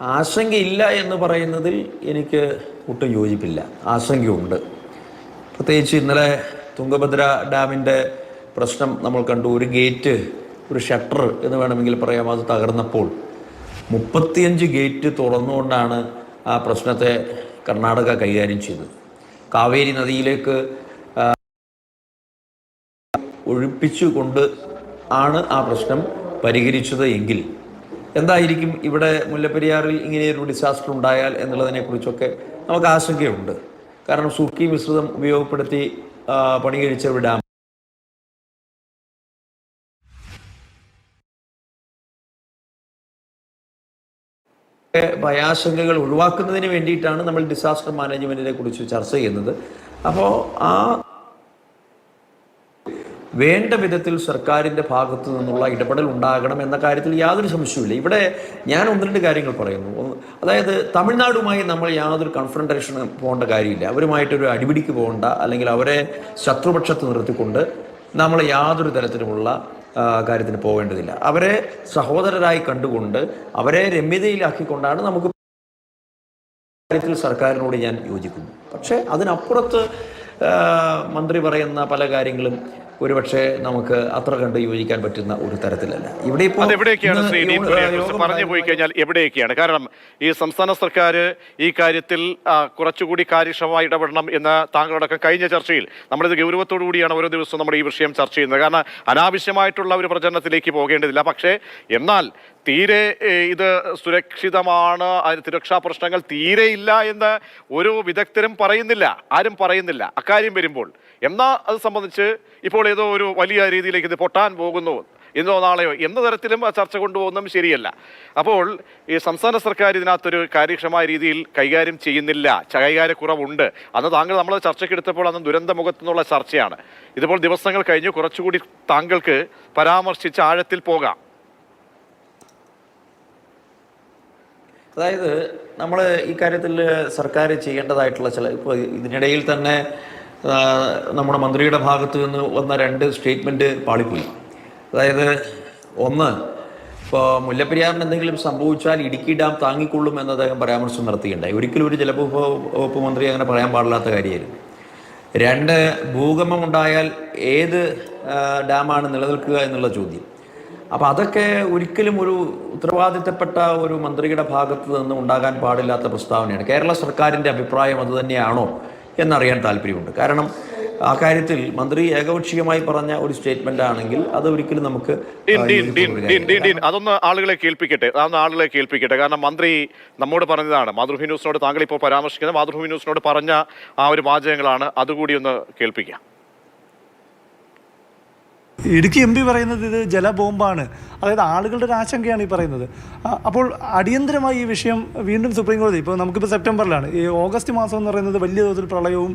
ആശങ്കയില്ല എന്ന് പറയുന്നതിൽ എനിക്ക് ഒട്ടും യോജിപ്പില്ല. ആശങ്കയുണ്ട്. പ്രത്യേകിച്ച് ഇന്നലെ തുങ്കഭദ്ര ഡാമിന്റെ പ്രശ്നം നമ്മൾ കണ്ടു. ഒരു ഗേറ്റ് ഒരു ഷട്ടർ എന്ന് വേണമെങ്കിൽ പറയാം അത് തകർന്നപ്പോൾ. മുപ്പത്തിയഞ്ച് ഗേറ്റ് തുറന്നുകൊണ്ടാണ് ആ പ്രശ്നത്തെ കർണാടക കൈകാര്യം ചെയ്തത്. കാവേരി നദിയിലേക്ക് ഒഴിപ്പിച്ചുകൊണ്ട് ആണ് ആ പ്രശ്നം പരിഹരിച്ചത് എങ്കിൽ എന്തായിരിക്കും ഇവിടെ മുല്ലപ്പെരിയാറിൽ ഇങ്ങനെയൊരു ഡിസാസ്റ്റർ ഉണ്ടായാൽ എന്നുള്ളതിനെ കുറിച്ചൊക്കെ നമുക്ക് ആശങ്കയുണ്ട്. കാരണം സുർക്കി മിശ്രിതം ഉപയോഗപ്പെടുത്തി പണി കഴിച്ച ഒരു ഭയാശങ്കകൾ ഒഴിവാക്കുന്നതിന് വേണ്ടിയിട്ടാണ് നമ്മൾ ഡിസാസ്റ്റർ മാനേജ്മെന്റിനെ കുറിച്ച് ചർച്ച ചെയ്യുന്നത്. അപ്പോൾ ആ വേണ്ട വിധത്തിൽ സർക്കാരിന്റെ ഭാഗത്തു നിന്നുള്ള ഇടപെടൽ ഉണ്ടാകണം എന്ന കാര്യത്തിൽ യാതൊരു സംശയവുമില്ല. ഇവിടെ ഞാൻ ഒന്ന് രണ്ട് കാര്യങ്ങൾ പറയുന്നു. അതായത് തമിഴ്നാടുമായി നമ്മൾ യാതൊരു കൺഫ്രണ്ടേഷന് പോകേണ്ട കാര്യമില്ല. അവരുമായിട്ടൊരു അടിപിടിക്ക് പോകേണ്ട അല്ലെങ്കിൽ അവരെ ശത്രുപക്ഷത്ത് നിർത്തിക്കൊണ്ട് നമ്മൾ യാതൊരു തരത്തിലുമുള്ള കാര്യത്തിന് പോകേണ്ടതില്ല. അവരെ സഹോദരരായി കണ്ടുകൊണ്ട് അവരെ രമ്യതയിലാക്കിക്കൊണ്ടാണ് നമുക്ക് കാര്യത്തിൽ സർക്കാരിനോട് ഞാൻ യോജിക്കുന്നു. പക്ഷേ അതിനപ്പുറത്ത് മന്ത്രി പറയുന്ന പല കാര്യങ്ങളും ഒരുപക്ഷെ നമുക്ക് അത്ര കണ്ട് യോജിക്കാൻ പറ്റുന്ന ഒരു തരത്തിലല്ല. ഇവിടെ ഇപ്പോൾ എവിടെയൊക്കെയാണ് ശ്രീ പറഞ്ഞു പോയി കഴിഞ്ഞാൽ എവിടെയൊക്കെയാണ്? കാരണം ഈ സംസ്ഥാന സർക്കാർ ഈ കാര്യത്തിൽ കുറച്ചുകൂടി കാര്യക്ഷമമായി ഇടപെടണം എന്ന് താങ്കളടക്കം കഴിഞ്ഞ ചർച്ചയിൽ നമ്മളിത് ഗൗരവത്തോടു കൂടിയാണ് ഓരോ ദിവസവും നമ്മൾ ഈ വിഷയം ചർച്ച ചെയ്യുന്നത്. കാരണം അനാവശ്യമായിട്ടുള്ള ഒരു പ്രചരണത്തിലേക്ക് പോകേണ്ടതില്ല. പക്ഷേ എന്നാൽ തീരെ ഇത് സുരക്ഷിതമാണ് അതിന് സുരക്ഷാ പ്രശ്നങ്ങൾ തീരെ ഇല്ല എന്ന് ഒരു വിദഗ്ധരും പറയുന്നില്ല ആരും പറയുന്നില്ല. അക്കാര്യം വരുമ്പോൾ എന്നാ അത് സംബന്ധിച്ച് ഇപ്പോൾ ഏതോ ഒരു വലിയ രീതിയിലേക്ക് ഇത് പൊട്ടാൻ പോകുന്നു ഇന്നോ നാളെയോ എന്ന തരത്തിലും ചർച്ച കൊണ്ടുപോകുന്നതും ശരിയല്ല. അപ്പോൾ ഈ സംസ്ഥാന സർക്കാർ ഇതിനകത്തൊരു കാര്യക്ഷമമായ രീതിയിൽ കൈകാര്യം ചെയ്യുന്നില്ല കൈകാര്യക്കുറവുണ്ട് അന്ന് താങ്കൾ നമ്മൾ ചർച്ചയ്ക്ക് എടുത്തപ്പോൾ അന്ന് ദുരന്ത മുഖത്തു നിന്നുള്ള ചർച്ചയാണ്. ഇതിപ്പോൾ ദിവസങ്ങൾ കഴിഞ്ഞ് കുറച്ചുകൂടി താങ്കൾക്ക് പരാമർശിച്ച് ആഴത്തിൽ പോകാം. അതായത് നമ്മൾ ഈ കാര്യത്തിൽ സർക്കാർ ചെയ്യേണ്ടതായിട്ടുള്ള ചില ഇപ്പോൾ ഇതിനിടയിൽ തന്നെ നമ്മുടെ മന്ത്രിയുടെ ഭാഗത്ത് നിന്ന് വന്ന രണ്ട് സ്റ്റേറ്റ്മെന്റ് പാളിപ്പോയി. അതായത് ഒന്ന് ഇപ്പോൾ മുല്ലപ്പെരിയാറിന് എന്തെങ്കിലും സംഭവിച്ചാൽ ഇടുക്കി ഡാം താങ്ങിക്കൊള്ളും എന്ന് അദ്ദേഹം പരാമർശം നടത്തിയിട്ടുണ്ടായി. ഒരിക്കലും ഒരു ജലവിഭവ വകുപ്പ് മന്ത്രി അങ്ങനെ പറയാൻ പാടില്ലാത്ത കാര്യമായിരുന്നു. രണ്ട് ഭൂകമ്പം ഉണ്ടായാൽ ഏത് ഡാമാണ് നിലനിൽക്കുക എന്നുള്ള ചോദ്യം. അപ്പോൾ അതൊക്കെ ഒരിക്കലും ഒരു ഉത്തരവാദിത്തപ്പെട്ട ഒരു മന്ത്രിയുടെ ഭാഗത്ത് നിന്ന് ഉണ്ടാകാൻ പാടില്ലാത്ത പ്രസ്താവനയാണ്. കേരള സർക്കാരിന്റെ അഭിപ്രായം അതുതന്നെയാണോ എന്നറിയാൻ താല്പര്യമുണ്ട്. കാരണം ആ കാര്യത്തിൽ മന്ത്രി ഏകപക്ഷീയമായി പറഞ്ഞ ഒരു സ്റ്റേറ്റ്മെന്റ് ആണെങ്കിൽ അത് ഒരിക്കലും നമുക്ക്. അതൊന്ന് ആളുകളെ കേൾപ്പിക്കട്ടെ. അതൊന്ന് ആളുകളെ കേൾപ്പിക്കട്ടെ. കാരണം മന്ത്രി നമ്മോട് പറഞ്ഞതാണ് മാതൃഭൂമി ന്യൂസിനോട് താങ്കൾ ഇപ്പോൾ പരാമർശിക്കുന്നത് മാതൃഭൂമി ന്യൂസിനോട് പറഞ്ഞ ആ ഒരു വാചകങ്ങളാണ്. അതുകൂടി ഒന്ന് കേൾപ്പിക്കാം. ഇടുക്കി എം പി പറയുന്നത് ഇത് ജലബോംബാണ്. അതായത് ആളുകളുടെ ഒരു ആശങ്കയാണ് ഈ പറയുന്നത്. അപ്പോൾ അടിയന്തരമായി ഈ വിഷയം വീണ്ടും സുപ്രീം കോടതി ഇപ്പോൾ നമുക്കിപ്പോൾ സെപ്റ്റംബറിലാണ്. ഈ ഓഗസ്റ്റ് മാസം എന്ന് പറയുന്നത് വലിയ തോതിൽ പ്രളയവും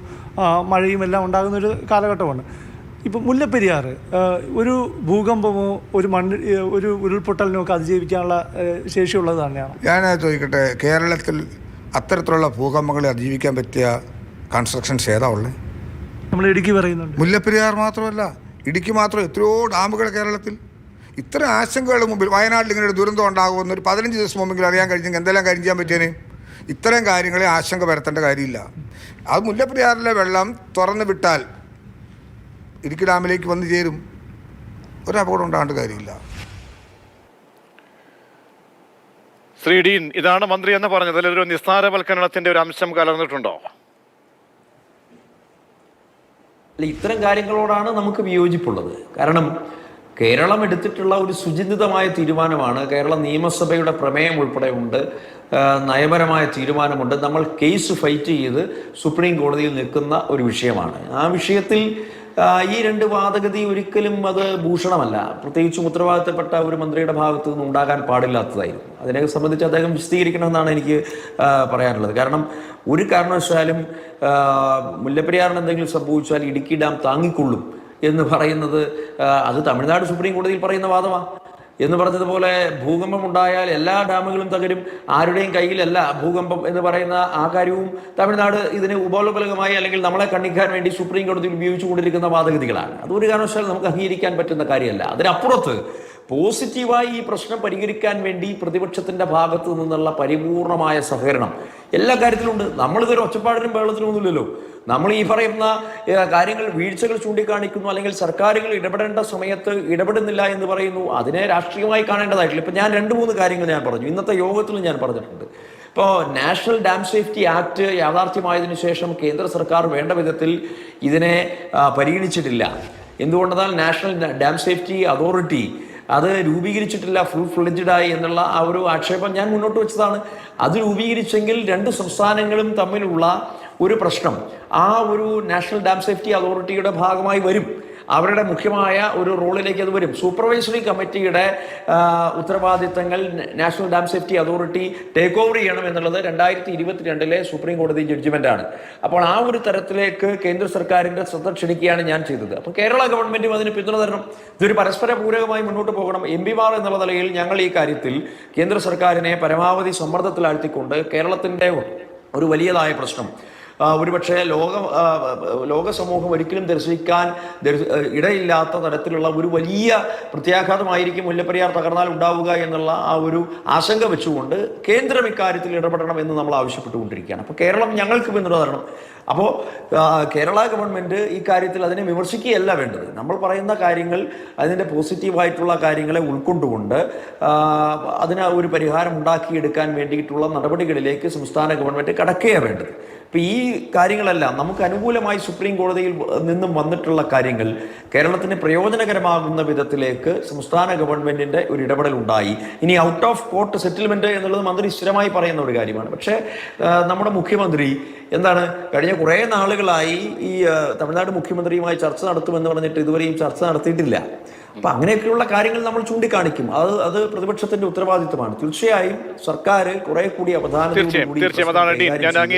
മഴയും എല്ലാം ഉണ്ടാകുന്ന ഒരു കാലഘട്ടമാണ്. ഇപ്പോൾ മുല്ലപ്പെരിയാർ ഒരു ഭൂകമ്പമോ ഒരു മണ്ണ് ഒരു ഉരുൾപൊട്ടലിനോ ഒക്കെ അതിജീവിക്കാനുള്ള ശേഷിയുള്ളത് തന്നെയാണ്. ഞാൻ ചോദിക്കട്ടെ കേരളത്തിൽ അത്തരത്തിലുള്ള ഭൂകമ്പങ്ങളെ അതിജീവിക്കാൻ പറ്റിയ കൺസ്ട്രക്ഷൻസ് ഏതാ ഉള്ളത് നമ്മൾ ഇടുക്കി പറയുന്നുണ്ട്. മുല്ലപ്പെരിയാർ മാത്രമല്ല ഇടുക്കി മാത്രം എത്രയോ ഡാമുകൾ കേരളത്തിൽ. ഇത്ര ആശങ്കകളുടെ മുമ്പിൽ വയനാട്ടിൽ ഇങ്ങനെ ഒരു ദുരന്തം ഉണ്ടാകുമെന്ന് ഒരു പതിനഞ്ച് ദിവസം മുമ്പെങ്കിലും അറിയാൻ കഴിഞ്ഞെങ്കിൽ എന്തെല്ലാം കാര്യം ചെയ്യാൻ പറ്റിയേനെ ഇത്തരം കാര്യങ്ങളെ ആശങ്ക വരുത്തേണ്ട കാര്യമില്ല. അത് മുല്ലപ്പെരിയാറിലെ വെള്ളം തുറന്നു വിട്ടാൽ ഇടുക്കി ഡാമിലേക്ക് വന്നു ചേരും. ഒരു അപകടം ഉണ്ടാകേണ്ട കാര്യമില്ല. ശ്രീ ഡീൻ ഇതാണ് മന്ത്രി എന്ന് പറഞ്ഞത് അതിലൊരു നിസ്സാരവൽക്കരണത്തിന്റെ ഒരു അംശം കലർന്നിട്ടുണ്ടോ? അല്ല ഇത്തരം കാര്യങ്ങളോടാണ് നമുക്ക് വിയോജിപ്പുള്ളത്. കാരണം കേരളം എടുത്തിട്ടുള്ള ഒരു സുചിന്തിതമായ തീരുമാനമാണ് കേരള നിയമസഭയുടെ പ്രമേയം ഉൾപ്പെടെ ഉണ്ട് നയപരമായ തീരുമാനമുണ്ട് നമ്മൾ കേസ് ഫൈറ്റ് ചെയ്ത് സുപ്രീം കോടതിയിൽ നിൽക്കുന്ന ഒരു വിഷയമാണ്. ആ വിഷയത്തിൽ ഈ രണ്ട് വാദഗതി ഒരിക്കലും അത് ഭൂഷണമല്ല. പ്രത്യേകിച്ചും ഉത്തരവാദിത്തപ്പെട്ട ഒരു മന്ത്രിയുടെ ഭാഗത്തു നിന്ന് ഉണ്ടാകാൻ പാടില്ലാത്തതായിരുന്നു. അതിനെ സംബന്ധിച്ച് അദ്ദേഹം വിശദീകരിക്കണമെന്നാണ് എനിക്ക് പറയാനുള്ളത്. കാരണം ഒരു കാരണവശാലും മുല്ലപ്പെരിയാറിന് എന്തെങ്കിലും സംഭവിച്ചാൽ ഇടുക്കി ഡാം താങ്ങിക്കൊള്ളും എന്ന് പറയുന്നത് അത് തമിഴ്നാട് സുപ്രീം കോടതിയിൽ പറയുന്ന വാദമാണ് എന്ന് പറഞ്ഞതുപോലെ ഭൂകമ്പം ഉണ്ടായാൽ എല്ലാ ഡാമുകളും തകരും ആരുടെയും കയ്യിലല്ല ഭൂകമ്പം എന്ന് പറയുന്ന ആ കാര്യവും തമിഴ്നാട് ഇതിന് ഉപോലപലകമായി അല്ലെങ്കിൽ നമ്മളെ കണ്ണിക്കാൻ വേണ്ടി സുപ്രീം കോടതിയിൽ ഉപയോഗിച്ചുകൊണ്ടിരിക്കുന്ന വാദഗതികളാണ്. അതൊരു കാരണവശാലും നമുക്ക് അംഗീകരിക്കാൻ പറ്റുന്ന കാര്യമല്ല. അതിനപ്പുറത്ത് പോസിറ്റീവായി ഈ പ്രശ്നം പരിഹരിക്കാൻ വേണ്ടി പ്രതിപക്ഷത്തിന്റെ ഭാഗത്ത് നിന്നുള്ള പരിപൂർണമായ സഹകരണം. എല്ലാ കാര്യത്തിലും ഉണ്ട് നമ്മളിതൊരു ഒച്ചപ്പാടിനും ബഹളത്തിനൊന്നുമില്ലല്ലോ നമ്മൾ ഈ പറയുന്ന കാര്യങ്ങൾ വീഴ്ചകൾ ചൂണ്ടിക്കാണിക്കുന്നു അല്ലെങ്കിൽ സർക്കാരുകൾ ഇടപെടേണ്ട സമയത്ത് ഇടപെടുന്നില്ല എന്ന് പറയുന്നു. അതിനെ രാഷ്ട്രീയമായി കാണേണ്ടതായിട്ടില്ല. ഇപ്പം ഞാൻ രണ്ട് മൂന്ന് കാര്യങ്ങൾ ഞാൻ പറഞ്ഞു. ഇന്നത്തെ യോഗത്തിലും ഞാൻ പറഞ്ഞിട്ടുണ്ട്. ഇപ്പോൾ നാഷണൽ ഡാം സേഫ്റ്റി ആക്ട് യാഥാർത്ഥ്യമായതിനു ശേഷം കേന്ദ്ര സർക്കാർ വേണ്ട വിധത്തിൽ ഇതിനെ പരിഗണിച്ചിട്ടില്ല. എന്തുകൊണ്ടെന്നാൽ നാഷണൽ ഡാം സേഫ്റ്റി അതോറിറ്റി അത് രൂപീകരിച്ചിട്ടില്ല ഫുൾ ഫ്ലെഡ്ജഡായി എന്നുള്ള ആ ഒരു ആക്ഷേപം ഞാൻ മുന്നോട്ട് വെച്ചതാണ്. അത് രൂപീകരിച്ചെങ്കിൽ രണ്ട് സംസ്ഥാനങ്ങളും തമ്മിലുള്ള ഒരു പ്രശ്നം ആ ഒരു നാഷണൽ ഡാം സേഫ്റ്റി അതോറിറ്റിയുടെ ഭാഗമായി വരും. അവരുടെ മുഖ്യമായ ഒരു റോളിലേക്ക് അത് വരും. സൂപ്പർവൈസറി കമ്മിറ്റിയുടെ ഉത്തരവാദിത്തങ്ങൾ national dam safety authority take over ചെയ്യണം എന്നുള്ളത് രണ്ടായിരത്തി ഇരുപത്തിരണ്ടിലെ സുപ്രീം കോടതി ജഡ്ജിമെന്റാണ് അപ്പോൾ ആ ഒരു തരത്തിലേക്ക് കേന്ദ്ര സർക്കാരിന്റെ ശ്രദ്ധ ക്ഷണിക്കുകയാണ് ഞാൻ ചെയ്തത്. അപ്പോൾ കേരള ഗവൺമെന്റും അതിന് പിന്തുണ തരണം. ഇതൊരു പരസ്പര പൂരകമായി മുന്നോട്ട് പോകണം. എം പിമാർ എന്നുള്ള നിലയിൽ ഞങ്ങൾ ഈ കാര്യത്തിൽ കേന്ദ്ര സർക്കാരിനെ പരമാവധി സമ്മർദ്ദത്തിലാഴ്ത്തിക്കൊണ്ട് കേരളത്തിന്റെ ഒരു വലിയതായ പ്രശ്നം ഒരുപക്ഷെ ലോക ലോക സമൂഹം ഒരിക്കലും ദർശിക്കാൻ ഇടയില്ലാത്ത തരത്തിലുള്ള ഒരു വലിയ പ്രത്യാഘാതമായിരിക്കും മുല്ലപ്പെരിയാർ തകർന്നാൽ ഉണ്ടാവുക എന്നുള്ള ആ ഒരു ആശങ്ക വെച്ചുകൊണ്ട് കേന്ദ്രം ഇക്കാര്യത്തിൽ ഇടപെടണം എന്ന് നമ്മൾ ആവശ്യപ്പെട്ടുകൊണ്ടിരിക്കുകയാണ്. അപ്പോൾ കേരളം ഞങ്ങൾക്ക് പിന്തുണ തരണം. അപ്പോൾ കേരള ഗവൺമെന്റ് ഈ കാര്യത്തിൽ അതിനെ വിമർശിക്കുകയല്ല വേണ്ടത്. നമ്മൾ പറയുന്ന കാര്യങ്ങൾ അതിന്റെ പോസിറ്റീവായിട്ടുള്ള കാര്യങ്ങളെ ഉൾക്കൊണ്ടുകൊണ്ട് അതിന് ഒരു പരിഹാരം ഉണ്ടാക്കിയെടുക്കാൻ വേണ്ടിയിട്ടുള്ള നടപടികളിലേക്ക് സംസ്ഥാന ഗവൺമെന്റ് കടക്കുകയാണ് വേണ്ടത്. ഇപ്പം ഈ കാര്യങ്ങളെല്ലാം നമുക്ക് അനുകൂലമായി സുപ്രീം കോടതിയിൽ നിന്നും വന്നിട്ടുള്ള കാര്യങ്ങൾ കേരളത്തിന് പ്രയോജനകരമാകുന്ന വിധത്തിലേക്ക് സംസ്ഥാന ഗവൺമെന്റിന്റെ ഒരു ഇടപെടൽ ഉണ്ടായി. ഇനി ഔട്ട് ഓഫ് കോർട്ട് സെറ്റിൽമെന്റ് എന്നുള്ളത് മന്ത്രി സ്ഥിരമായി പറയുന്ന ഒരു കാര്യമാണ്. പക്ഷേ നമ്മുടെ മുഖ്യമന്ത്രി എന്താണ് കഴിഞ്ഞ കുറേ നാളുകളായി ഈ തമിഴ്നാട് മുഖ്യമന്ത്രിയുമായി ചർച്ച നടത്തുമെന്ന് പറഞ്ഞിട്ട് ഇതുവരെയും ചർച്ച നടത്തിയിട്ടില്ല. അപ്പം അങ്ങനെയൊക്കെയുള്ള കാര്യങ്ങൾ നമ്മൾ ചൂണ്ടിക്കാണിക്കും. അത് അത് പ്രതിപക്ഷത്തിന്റെ ഉത്തരവാദിത്തമാണ് തീർച്ചയായും സർക്കാർ കുറെ കൂടി അവധാനം തീർച്ചയായും